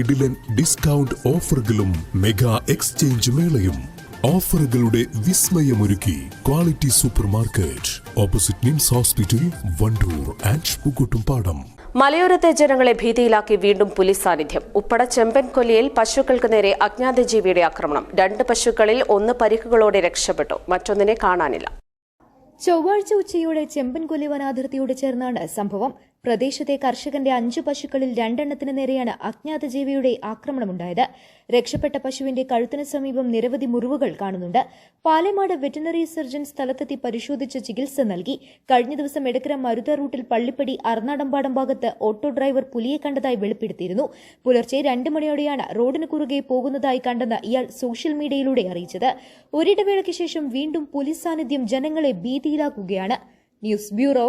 കിടിലൻ ഡിസ്കൗണ്ട് ഓഫറുകളും mega exchange മേളയും. ഓഫറുകളുടെ വിസ്മയമൊരുക്കി quality super market opposite Nims hospital Wandoor and Pookkottumpadam മലയോരത്തെ ജനങ്ങളെ ഭീതിയിലാക്കി വീണ്ടും പോലീസ് സാന്നിധ്യം. ഉപ്പട ചെമ്പൻ കൊല്ലിയിൽ പശുക്കൾക്ക് നേരെ അജ്ഞാത ജീവിയുടെ ആക്രമണം. രണ്ട് പശുക്കളിൽ ഒന്ന് പരിക്കുകളോടെ രക്ഷപ്പെട്ടു. മറ്റൊന്നിനെ കാണാനില്ല. ചൊവ്വാഴ്ച ഉച്ചയോടെ ചെമ്പൻകൊല്ലി വനാതിർത്തിയോട് ചേർന്നാണ് സംഭവം. പ്രദേശത്തെ കർഷകന്റെ അഞ്ചു പശുക്കളിൽ രണ്ടെണ്ണത്തിന് നേരെയാണ് അജ്ഞാത ജീവിയുടെ ആക്രമണമുണ്ടായത്. രക്ഷപ്പെട്ട പശുവിന്റെ കഴുത്തിന് സമീപം നിരവധി മുറിവുകൾ കാണുന്നുണ്ട്. പാലമാട് വെറ്റിനറി സർജൻ സ്ഥലത്തെത്തി പരിശോധിച്ച് ചികിത്സ നൽകി. കഴിഞ്ഞ ദിവസം എടക്കര മരുത റൂട്ടിൽ പള്ളിപ്പടി അർണാടമ്പാടം ഭാഗത്ത് ഓട്ടോ ഡ്രൈവർ പുലിയെ കണ്ടതായി വെളിപ്പെടുത്തിയിരുന്നു. പുലർച്ചെ രണ്ട് മണിയോടെയാണ് റോഡിന് കുറുകെ പോകുന്നതായി കണ്ടെന്ന് ഇയാൾ സോഷ്യൽ മീഡിയയിലൂടെ അറിയിച്ചത്. ഒരിടവേളയ്ക്ക് ശേഷം വീണ്ടും പോലീസ് സാന്നിധ്യം ജനങ്ങളെ ഭീതിയിലാക്കുകയാണ്. News bureau